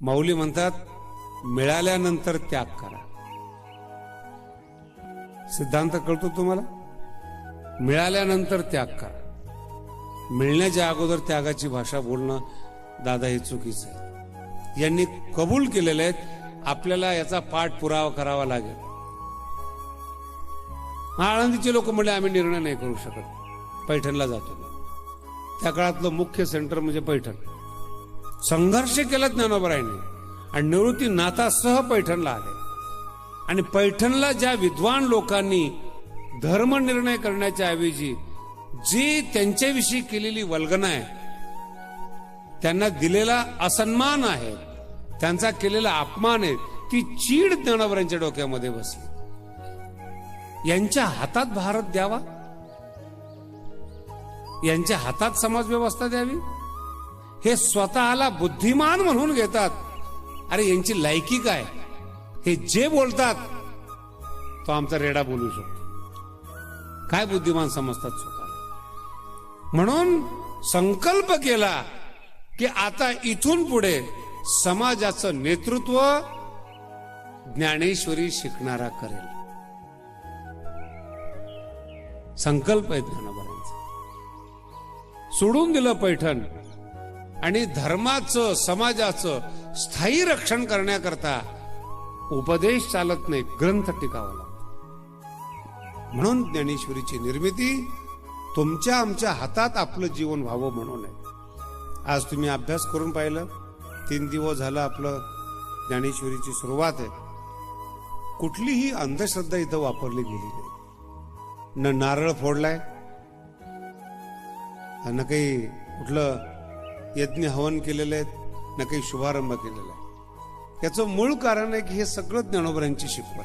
माऊली म्हणतात मिळाल्यानंतर त्याग करा. सिद्धांत कळतो तुम्हाला? मिळाल्यानंतर त्याग करा. मिळण्याच्या अगोदर त्यागाची भाषा बोलणं दादा हे चुकीचं आहे. यांनी कबूल केलेले आहेत आपल्याला याचा पाठ पुरावा करावा लागेल. आळंदीचे लोक म्हणले आम्ही निर्णय नाही करू शकत. पैठणला जातो. त्या काळातलं मुख्य सेंटर म्हणजे पैठण. संघर्ष केला ज्ञानोबरायांनी. आणि निवृत्ती नाथासह पैठणला आले. आणि पैठणला ज्या विद्वान लोकांनी धर्मनिर्णय करण्याच्या ऐवजी जी त्यांच्याविषयी केलेली वल्गना आहे त्यांना दिलेला असन्मान आहे त्यांचा केलेला अपमान आहे ती चीड ज्ञानोबरांच्या डोक्यामध्ये बसली. यांच्या हातात भारत द्यावा? यांच्या हातात समाज व्यवस्था द्यावी? हे स्वतःला बुद्धिमान म्हणून घेतात. अरे यांची लायकी काय हे जे बोलतात तो आमचा रेडा बोलू शकतो. काय बुद्धिमान समजतात स्वतःला? म्हणून संकल्प केला की आता इथून पुढे समाजाचं नेतृत्व ज्ञानेश्वरी शिकणारा करेल. संकल्प आहे ज्ञानोबरांचा सोडून दिलं पैठण आणि धर्माचं समाजाचं स्थायी रक्षण करण्याकरता उपदेश चालत नाही ग्रंथ टिकावा लागतो. म्हणून ज्ञानेश्वरीची निर्मिती तुमच्या आमच्या हातात आपलं जीवन व्हावं म्हणून आहे. आज तुम्ही अभ्यास करून पाहिलं तीन दिवस झालं आपलं ज्ञानेश्वरीची सुरुवात आहे. कुठलीही अंधश्रद्धा इथं वापरली गेली नाही. न नारळ फोडलाय ना काही कुठलं यज्ञ हवन केलेले आहेत न काही शुभारंभ केलेला आहे. याचं मूळ कारण आहे की हे सगळं ज्ञानोबरांची शिकवण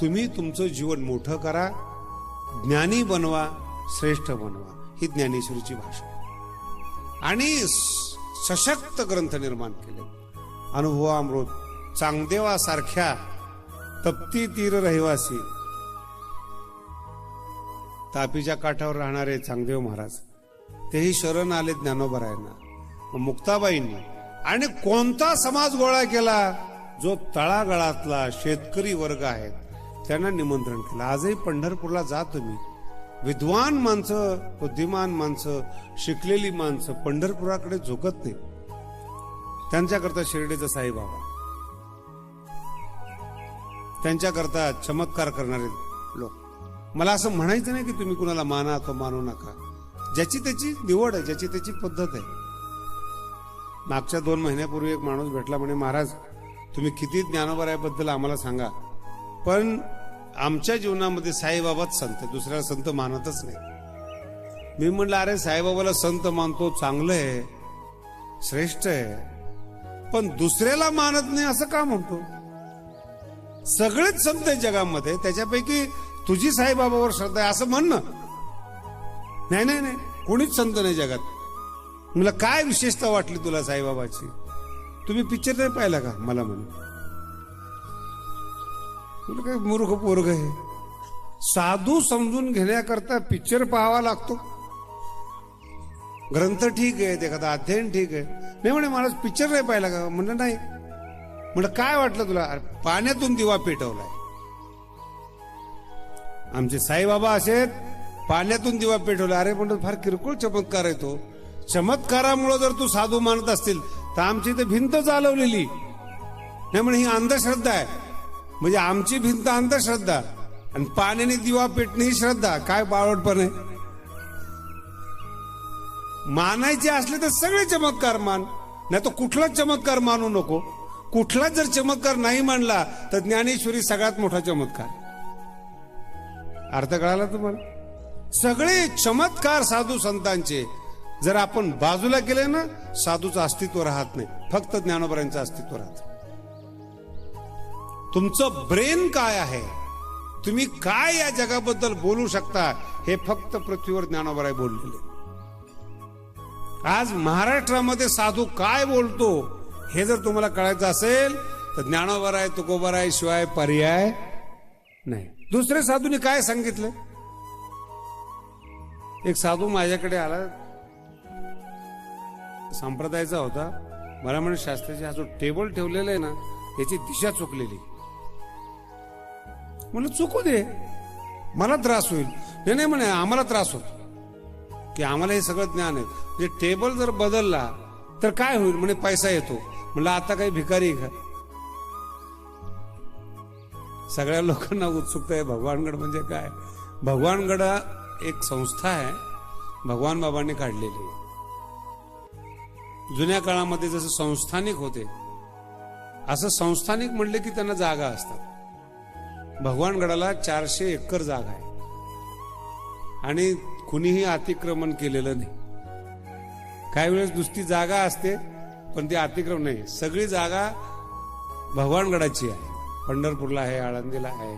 तुम्ही तुमचं जीवन मोठं करा ज्ञानी बनवा श्रेष्ठ बनवा ही ज्ञानेश्वरीची भाषा आणि सशक्त ग्रंथ निर्माण केले. अनुभवामृत चांगदेवासारख्या तप्ती तीर रहिवासी. तापीच्या काठावर राहणारे चांगदेव महाराज तेही शरण आले ज्ञानोबरायांना. मुक्ताबाईंनी आणि कोणता समाज गोळा केला? जो तळागळातला शेतकरी वर्ग आहे त्यांना निमंत्रण केलं. आजही पंढरपूरला जा तुम्ही. विद्वान माणसं बुद्धिमान माणसं शिकलेली माणसं पंढरपुराकडे झोकत नाही. त्यांच्याकरता शिर्डीचा साईबाबा. त्यांच्याकरता चमत्कार करणारे लोक. मला असं म्हणायचं नाही की तुम्ही कुणाला माना तो मानू नका. ज्याची त्याची निवड आहे ज्याची त्याची पद्धत आहे. मागच्या दोन महिन्यापूर्वी एक माणूस भेटला म्हणे महाराज तुम्ही किती ज्ञानोबरायाबद्दल आम्हाला सांगा. पण आमच्या जीवनामध्ये साईबाबाच संत आहे, दुसऱ्याला संत मानतच नाही. मी म्हणलं अरे साईबाबाला संत मानतो चांगलं आहे श्रेष्ठ आहे पण दुसऱ्याला मानत नाही असं का म्हणतो? सगळेच संत आहे जगामध्ये त्याच्यापैकी तुझी साईबाबावर श्रद्धा आहे असं म्हणणं नाही नाही नाही. कोणीच संत नाही जगात. मला काय विशेषता वाटली तुला साईबाबाची? तुम्ही पिक्चर नाही पाहिला का? मला म्हणून. तुला काय मूर्ख पोरग आहे साधू समजून घेण्याकरता पिक्चर पाहावा लागतो. ग्रंथ ठीक आहे एखादा अध्ययन ठीक आहे. नाही म्हणे मला पिक्चर नाही पाहिला का? म्हणलं नाही. म्हणलं काय वाटलं तुला? अरे, पाण्यातून दिवा पेटवलाय. आमचे साईबाबा असेत पाण्यातून दिवा पेटवला. अरे म्हणलं फार किरकोळ चमत्कार आहे तो. चमत्कारामुळे जर तू साधू मानत असतील तर आमची इथे भिंत चालवलेली. नाही म्हणे ही अंधश्रद्धा आहे. म्हणजे आमची भिंत अंधश्रद्धा. आणि पाण्याने दिवा पेटणे ही श्रद्धा. काय बावटपण आहे मानायचे असले तर सगळे चमत्कार मान. नाही तर कुठलाच चमत्कार मानू नको. कुठलाच जर चमत्कार नाही मानला तर ज्ञानेश्वरी सगळ्यात मोठा चमत्कार. अर्थ कळाला तुम्हाला? सगळे चमत्कार साधू संतांचे. जर आपण बाजूला केले ना साधूचं अस्तित्व राहत नाही. फक्त ज्ञानोबरांचं अस्तित्व राहत तुमचं ब्रेन काय आहे? तुम्ही काय या जगाबद्दल बोलू शकता? हे फक्त पृथ्वीवर ज्ञानोबराय बोललेले. आज महाराष्ट्रामध्ये साधू काय बोलतो? हे जर तुम्हाला कळायचं असेल तर ज्ञानोबराय तुकोबराय शिवाय पर्याय नाही. दुसरे साधूने काय सांगितलं? एक साधू माझ्याकडे आला. संप्रदायाचा होता. मला म्हणे शास्त्राची हा जो टेबल ठेवलेला आहे ना याची दिशा चुकलेली. म्हणलं चुकू दे. मला त्रास होईल. नाही नाही म्हणे आम्हाला त्रास होतो. की आम्हाला हे सगळं ज्ञान आहे. म्हणजे टेबल जर बदलला तर काय होईल? म्हणे पैसा येतो. म्हणलं आता काही भिकारी आहे का? सगळ्या लोकांना उत्सुकता आहे भगवानगड म्हणजे काय? भगवानगड एक संस्था आहे भगवान बाबांनी काढलेली. जुन्या काळामध्ये जसं संस्थानिक होते असं संस्थानिक म्हणले की त्यांना जागा असतात. भगवानगडाला चारशे एकर जागा आहे. आणि कुणीही अतिक्रमण केलेलं नाही. काही वेळेस नुसती जागा असते पण ती अतिक्रमण नाही. सगळी जागा भगवानगडाची आहे. पंढरपूरला आहे आळंदीला आहे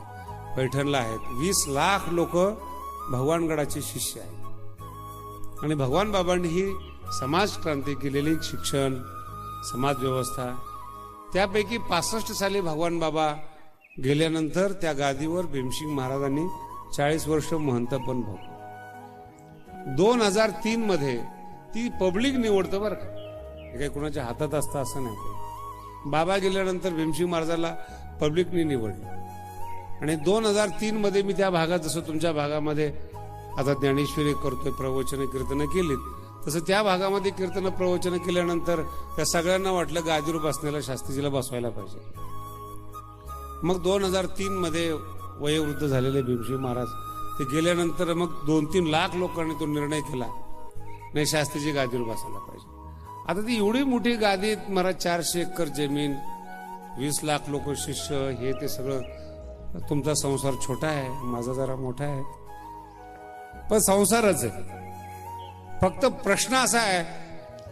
पैठणला आहेत. वीस लाख लोक भगवानगडाचे शिष्य आहे. आणि भगवान बाबांनी ही समाज क्रांती केलेली शिक्षण समाज व्यवस्था त्यापैकी पासष्ट साली भगवान बाबा गेल्यानंतर त्या गादीवर भीमसिंग महाराजांनी चाळीस वर्ष महंतपण भोगलं. दोन हजार तीन मध्ये ती पब्लिक निवडतं बरं का. हे काही कुणाच्या हातात असतं असं नाही. बाबा गेल्यानंतर भीमसिंग महाराजाला पब्लिकनी निवडलं. आणि दोन हजार तीन मध्ये मी त्या भागात जसं तुमच्या भागामध्ये आता ज्ञानेश्वरी करतोय प्रवचन कीर्तनं केलीत तसं त्या भागामध्ये कीर्तन प्रवचन केल्यानंतर त्या सगळ्यांना वाटलं गादीवर बसण्याला शास्त्रीजीला बसवायला पाहिजे. मग दोन हजार तीन मध्ये वयोवृद्ध झालेले भीमशिव महाराज ते गेल्यानंतर मग दोन तीन लाख लोकांनी तो निर्णय केला नाही शास्त्रीजी गादीवर बसायला पाहिजे. आता ती एवढी मोठी गादी मला चारशे एकर जमीन वीस लाख लोक शिष्य हे ते सगळं तुमचा संसार छोटा आहे माझा जरा मोठा आहे. पण संसारच आहे. फक्त प्रश्न असा आहे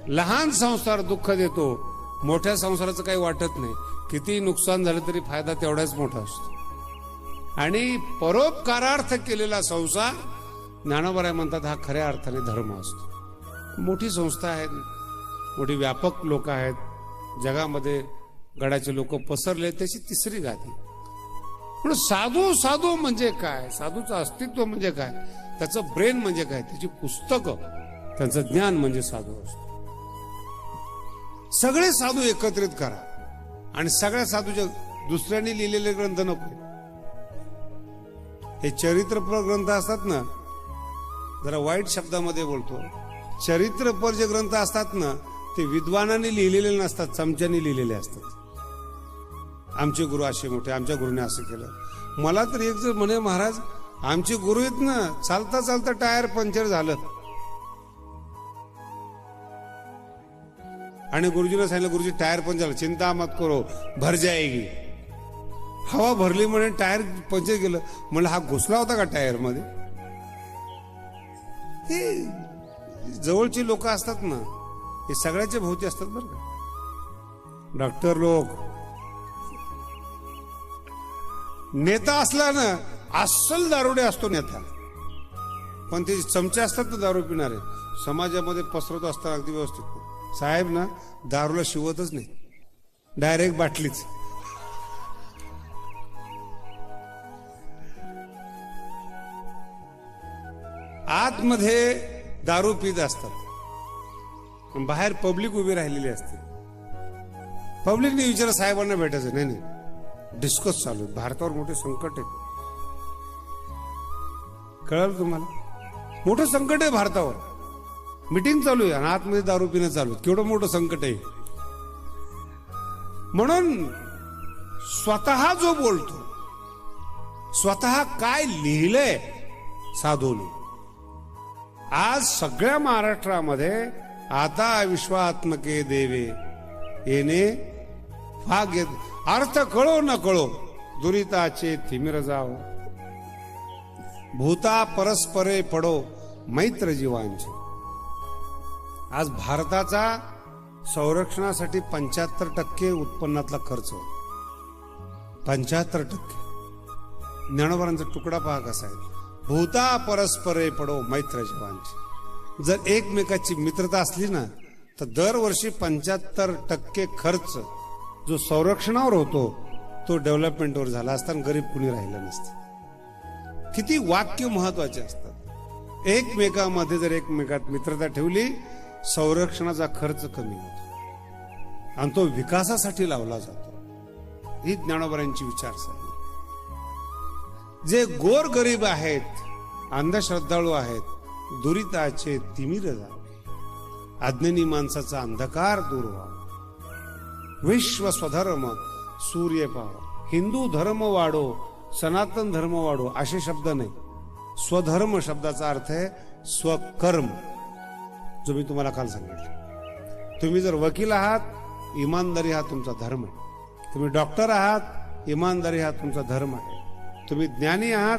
लहान संसार दुःख देतो मोठ्या संसाराचं काही वाटत नाही. किती नुकसान झालं तरी फायदा तेवढाच मोठा असतो. आणि परोपकारार्थ केलेला संसार ज्ञानोबराय म्हणतात हा खऱ्या अर्थाने धर्म असतो. मोठी संस्था आहे मोठी व्यापक लोक आहेत. जगामध्ये गडाचे लोक पसरले त्याची तिसरी गादी. पण साधू साधू म्हणजे काय? साधूचं अस्तित्व म्हणजे काय? त्याचं ब्रेन म्हणजे काय? त्याची पुस्तकं त्यांचं ज्ञान म्हणजे साधू असतो. सगळे साधू एकत्रित करा. आणि सगळ्या साधूच्या दुसऱ्यांनी लिहिलेले ग्रंथ नको. हे चरित्रपर ग्रंथ असतात ना जरा वाईट शब्दामध्ये बोलतो. चरित्रपर जे ग्रंथ असतात ना ते विद्वानांनी लिहिलेले नसतात चमच्यानी लिहिलेले असतात. आमचे गुरु असे मोठे आमच्या गुरुने असं केलं. मला तर एक जर म्हणे महाराज आमचे गुरु आहेत ना चालता चालता टायर पंक्चर झालं. आणि गुरुजीनं सांगितलं गुरुजी टायर पंक्चर झालं. चिंता मत करो भर जाएगी. हवा भरली म्हणे टायर पंक्चर गेलं म्हणलं हा घुसला होता का टायरमध्ये हे जवळची लोक असतात ना हे सगळ्याचे भोवती असतात बरं का. डॉक्टर लोक नेता असला ना अस्सल दारुडे असतो नेता. पण ते चमचे असतात ना दारू पिणारे समाजामध्ये पसरत असताना अगदी व्यवस्थित. साहेब ना दारूला शिवतच नाही. डायरेक्ट बाटलीच. आतमध्ये दारू पित असतात. पण बाहेर पब्लिक उभी राहिलेली असते. पब्लिकने विचार साहेबांना भेटायचं नाही नाही. डिस्कस चालू आहे. भारतावर मोठे संकट आहे. कळलं तुम्हाला? मोठं संकट आहे भारतावर. मिटिंग चालू आहे आणि आतमध्ये दारू पिणं चालू आहे केवढं मोठं संकट आहे. म्हणून स्वतः जो बोलतो स्वतः काय लिहिलंय साधूने. आज सगळ्या महाराष्ट्रामध्ये आता विश्वात्मके देवे येणे भाग घेत अर्थ कळो न कळो दुरिताचे थिमिर जाओ भूता परस्परे पडो मैत्र जीवांचे आज भारताचा संरक्षणासाठी पंच्याहत्तर टक्के उत्पन्नातला खर्च पंच्याहत्तर टक्के ज्ञानवरांचा तुकडा पहा कसा आहे भूता परस्परे पडो मैत्र जीवांची जर एकमेकाची मित्रता असली ना तर दरवर्षी पंच्याहत्तर टक्के खर्च जो संरक्षणावर होतो तो डेव्हलपमेंटवर झाला असताना गरीब कुणी राहिलं नसतं. किती वाक्य महत्त्वाचे असतात. एकमेकामध्ये जर एकमेकात मित्रता ठेवली संरक्षणाचा खर्च कमी होतो. आणि तो विकासासाठी लावला जातो. ही ज्ञानोबरांची विचारसरणी. जे गोर गरीब आहेत अंधश्रद्धाळू आहेत दुरिताचे तिमिर जावे अज्ञानी माणसाचा अंधकार दूर व्हावा. विश्व स्वधर्म सूर्य पाव. हिंदू धर्म वाढो सनातन धर्म वाढो असे शब्द नाही. स्वधर्म शब्दाचा अर्थ आहे स्वकर्म. जो मी तुम्हाला काल सांगितलं. तुम्ही जर वकील आहात इमानदारी हा तुमचा धर्म आहे. तुम्ही डॉक्टर आहात इमानदारी हा तुमचा धर्म आहे. तुम्ही ज्ञानी आहात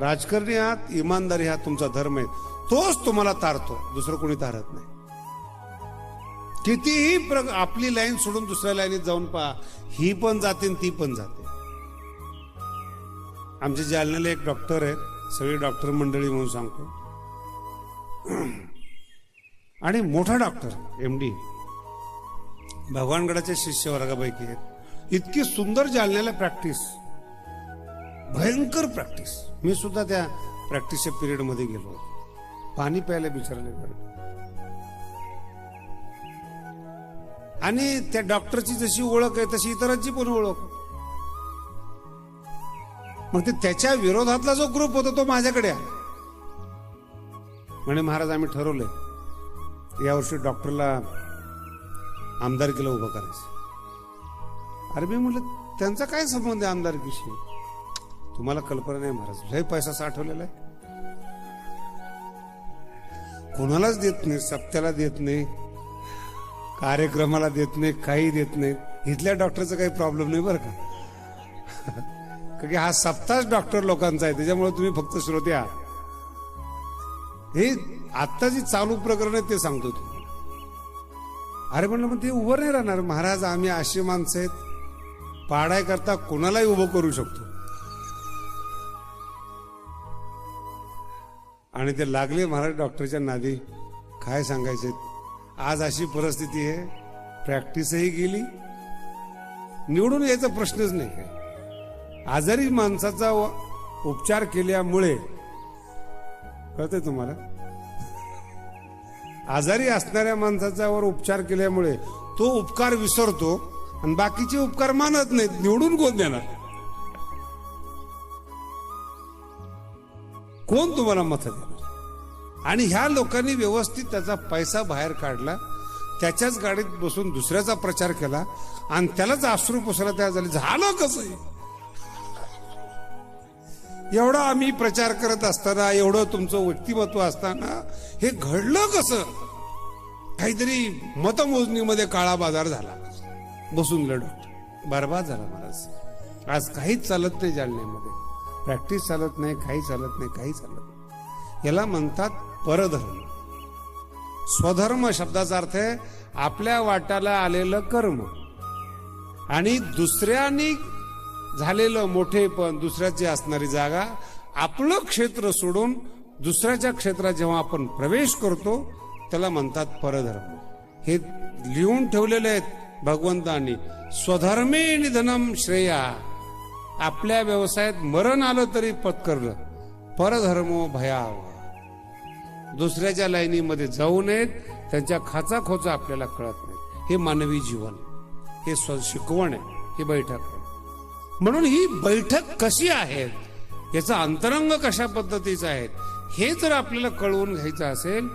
राजकारणी आहात इमानदारी हा तुमचा धर्म आहे. तोच तुम्हाला तारतो दुसरं कोणी तारत नाही. कितीही प्र आपली लाईन सोडून दुसऱ्या लाईनीत जाऊन पहा ही पण जाते आणि ती पण जाते. आमचे जालन्याला एक डॉक्टर आहेत सगळी डॉक्टर मंडळी म्हणून सांगतो. आणि मोठा डॉक्टर एम डी भगवानगडाच्या शिष्य वर्गापैकी आहेत इतकी सुंदर जालन्याला प्रॅक्टिस भयंकर प्रॅक्टिस मी सुद्धा त्या प्रॅक्टिसच्या पिरियडमध्ये गेलो पाणी प्यायला विचारले आणि त्या डॉक्टरची जशी ओळख आहे तशी इतरांची पण ओळख. मग ते त्याच्या विरोधातला जो ग्रुप होता तो माझ्याकडे आला. म्हणे महाराज आम्ही ठरवलंय यावर्षी डॉक्टरला आमदारकीला उभं करायचं. अरे मी म्हटलं त्यांचा काय संबंध आहे आमदारकीशी? तुम्हाला कल्पना नाही महाराज लय पैसा साठवलेला आहे. कोणालाच देत नाही सत्याला देत नाही. कार्यक्रमाला देत नाही काही देत नाही इथल्या डॉक्टरचा काही प्रॉब्लेम नाही बरं का? कारण की हा सप्ताच डॉक्टर लोकांचा आहे त्याच्यामुळे तुम्ही फक्त श्रोते आहात. हे आत्ता जी चालू प्रकरण आहे ते सांगतो तुम्ही अरे म्हणलं मग ते उभं नाही राहणार. महाराज आम्ही अशी माणसं आहेत पाडाय करता कोणालाही उभं करू शकतो. आणि ते लागले महाराज डॉक्टरच्या नादी. काय सांगायचे? आज अशी परिस्थिती आहे. प्रॅक्टिसही गेली निवडून यायचा प्रश्नच नाही काय आजारी माणसाचा व- उपचार केल्यामुळे कळतंय तुम्हाला? आजारी असणाऱ्या माणसाचा वर उपचार केल्यामुळे तो उपकार विसरतो आणि बाकीचे उपकार मानत नाहीत. निवडून कोण देणार? कोण तुम्हाला मत देणार? आणि ह्या लोकांनी व्यवस्थित त्याचा पैसा बाहेर काढला त्याच्याच गाडीत बसून दुसऱ्याचा प्रचार केला आणि त्यालाच आश्रू पुसला तयार झाले. झालं कसं एवढा आम्ही प्रचार करत असताना एवढं तुमचं व्यक्तिमत्व असताना हे घडलं कसं? काहीतरी मतमोजणीमध्ये काळा बाजार झाला. बसून लढत बरबाद झाला महाराज आज काहीच चालत नाही जालन्यामध्ये. प्रॅक्टिस चालत नाही काही चालत नाही काही चालत नाही. याला म्हणतात परधर्म. स्वधर्म शब्दाचा अर्थ आहे आपल्या वाटाला आलेलं कर्म. आणि दुसऱ्यानी झालेलं मोठेपण दुसऱ्याची असणारी जागा आपलं क्षेत्र सोडून दुसऱ्याच्या क्षेत्रात जेव्हा आपण प्रवेश करतो त्याला म्हणतात परधर्म. हे लिहून ठेवलेले आहेत भगवंतांनी. स्वधर्मे निधनम श्रेया. आपल्या व्यवसायात मरण आलं तरी पत्करलं. परधर्मो भयाव दुसऱ्याच्या लाईनीमध्ये जाऊ नयेत त्यांच्या खाचा खोचा आपल्याला कळत नाही हे मानवी जीवन हे शिकवण आहे. ही बैठक आहे. म्हणून ही बैठक कशी आहे? याचा अंतरंग कशा पद्धतीचा आहे? हे जर आपल्याला कळवून घ्यायचं असेल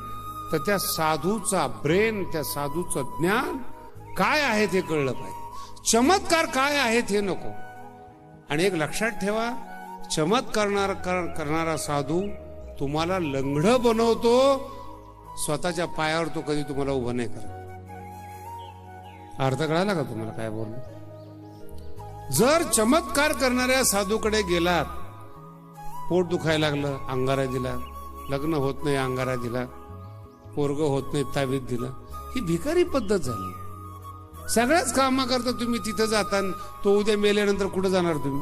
तर त्या साधूचा ब्रेन त्या साधूचं ज्ञान काय आहे ते कळलं पाहिजे. चमत्कार काय आहेत हे नको. आणि एक लक्षात ठेवा चमत्कार कर- करणारा साधू तुम्हाला लंगड बनवतो स्वतःच्या पायावर तो कधी तुम्हाला उभं नाही करत. अर्थ कळाला का तुम्हाला काय बोललो जर चमत्कार करणाऱ्या साधूकडे गेलात पोट दुखायला लागलं अंगारा दिला लग्न होत नाही अंगारा दिला पोरग होत नाही तावीत दिला ही भिकारी पद्धत झाली. सगळ्याच कामा करता तुम्ही तिथं जाता तो उद्या मेल्यानंतर कुठं जाणार तुम्ही?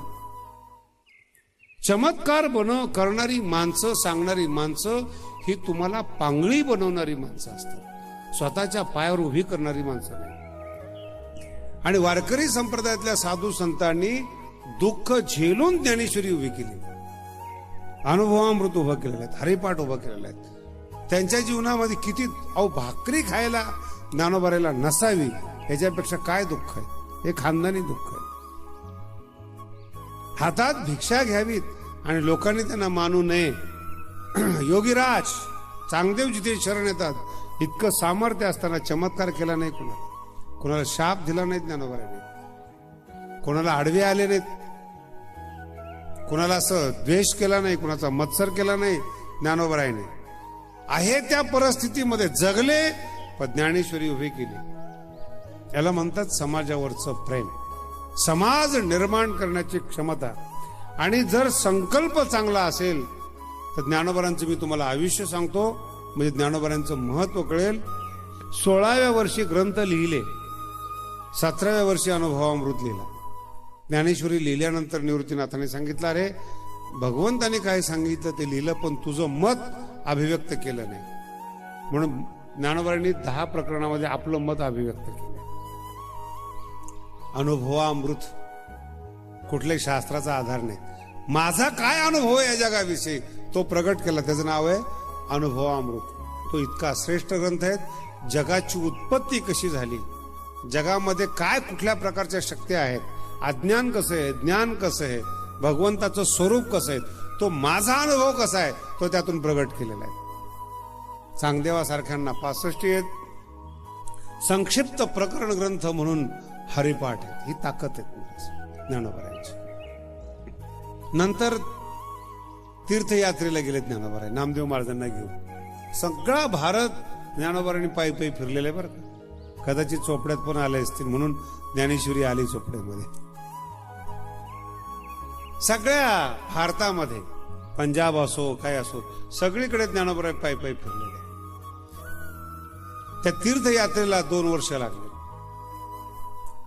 चमत्कार बन करणारी माणसं सांगणारी माणसं ही तुम्हाला पांगळी बनवणारी माणसं असतात. स्वतःच्या पायावर उभी करणारी माणसं नाही. आणि वारकरी संप्रदायातल्या साधू संतांनी दुःख झेलून ज्ञानेश्वरी उभी केली. अनुभवामृत उभं केलेलं आहेत हरिपाठ उभं केलेलं आहेत. त्यांच्या जीवनामध्ये किती अहो भाकरी खायला ज्ञानोबारायला नसावी याच्यापेक्षा काय दुःख आहे? हे खानदानी दुःख आहे. हातात भिक्षा घ्यावीत आणि लोकांनी त्यांना मानू नये. योगीराज चांगदेव जिथे शरण येतात. इतकं सामर्थ्य असताना चमत्कार केला नाही कुणाला. कुणाला शाप दिला नाही ज्ञानोबाराने. कोणाला आडवे आले नाहीत. कुणाला असं द्वेष केला नाही कुणाचा मत्सर केला नाही ज्ञानोबरायने. आहे त्या परिस्थितीमध्ये जगले पण ज्ञानेश्वरी उभी केली. याला म्हणतात समाजावरचं प्रेम. समाज निर्माण करण्याची क्षमता. आणि जर संकल्प चांगला असेल तर ज्ञानोबरांचं मी तुम्हाला आयुष्य सांगतो. म्हणजे ज्ञानोबरांचं महत्त्व कळेल. सोळाव्या वर्षी ग्रंथ लिहिले. सतराव्या वर्षी अनुभवामृत लिहिला. ज्ञानेश्वरी लिहिल्यानंतर निवृत्तीनाथाने सांगितलं अरे भगवंताने काय सांगितलं ते लिहिलं पण तुझं मत अभिव्यक्त केलं नाही. म्हणून ज्ञानोबारांनी दहा प्रकरणामध्ये आपलं मत अभिव्यक्त केलं. अनुभवामृत कुठल्याही शास्त्राचा आधार नाही. माझा काय अनुभव आहे या जगाविषयी? तो प्रगट केला. त्याचं नाव आहे अनुभवामृत तो इतका श्रेष्ठ ग्रंथ आहे. जगाची उत्पत्ती कशी झाली? जगामध्ये काय कुठल्या प्रकारच्या शक्ती आहेत? अज्ञान कसं आहे? ज्ञान कसं आहे? भगवंताचं स्वरूप कसं आहे? तो माझा अनुभव कसा आहे? तो त्यातून प्रगट केलेला आहे. चांगदेवासारख्यांना पासष्टी आहेत. संक्षिप्त प्रकरण ग्रंथ म्हणून हरिपाठ आहेत. ही ताकद आहे ज्ञानोबरायची. नंतर तीर्थयात्रेला गेले ज्ञानोबराय. नामदेव महाराजांना घेऊन. सगळा भारत ज्ञानोबरांनी पायी पायी फिरलेला आहे बरं का. कदाचित चोपड्यात पण आले असतील म्हणून ज्ञानेश्वरी आली चोपड्यामध्ये. सगळ्या भारतामध्ये पंजाब असो काय असो सगळीकडे ज्ञानोबराय पायी पायी फिरलेले त्या तीर्थयात्रेला दोन वर्ष लागले.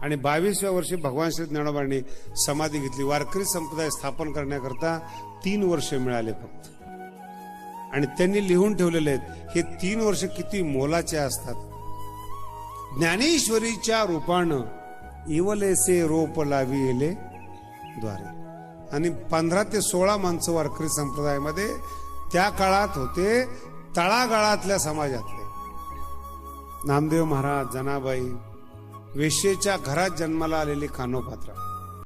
आणि बावीसव्या वर्षी भगवान श्री ज्ञानोबांनी समाधी घेतली. वारकरी संप्रदाय स्थापन करण्याकरता तीन वर्ष मिळाले फक्त. आणि त्यांनी लिहून ठेवलेले आहेत हे तीन वर्ष किती मोलाचे असतात. ज्ञानेश्वरीच्या रूपानं इवलेसे रोप लाविले द्वारे. आणि पंधरा ते सोळा माणसं वारकरी संप्रदायामध्ये त्या काळात होते तळागाळातल्या समाजातले. नामदेव महाराज जनाबाई वेश्येच्या घरात जन्माला आलेली कानोपात्रा